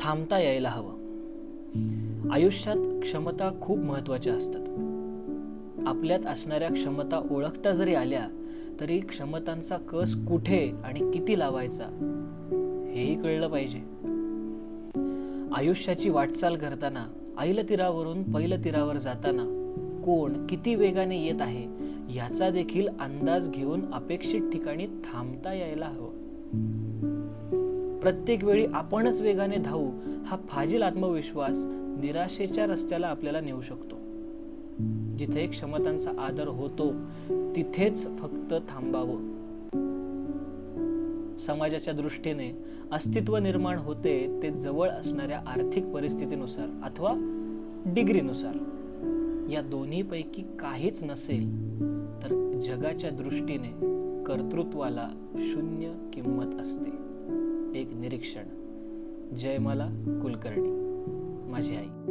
थांबता यायला हवं. आयुष्यात क्षमता खूप महत्त्वाच्या असतात. आपल्यात असणाऱ्या क्षमता ओळखता जरी आल्या तरी क्षमतांचा कस कुठे आणि किती लावायचा हेही कळलं पाहिजे. आयुष्याची वाटचाल करताना ऐल तीरावरून पैल तीरावर जाताना कोण किती वेगाने येत आहे याचा देखील अंदाज घेऊन अपेक्षित ठिकाणी थांबता यायला हवं. प्रत्येक वेळी आपणच वेगाने धावू हा फाजील आत्मविश्वास निराशेच्या रस्त्याला आपल्याला नेऊ शकतो. जिथे क्षमतांचा आदर होतो तिथेच फक्त थांबावं. समाजाच्या दृष्टीने अस्तित्व निर्माण होते ते जवळ असणाऱ्या आर्थिक परिस्थितीनुसार अथवा डिग्रीनुसार. या दोन्हीपैकी काहीच नसेल तर जगाच्या दृष्टीने कर्तृत्वाला शून्य किंमत असते. एक निरीक्षण. जयमाला कुलकर्णी. माझी आई.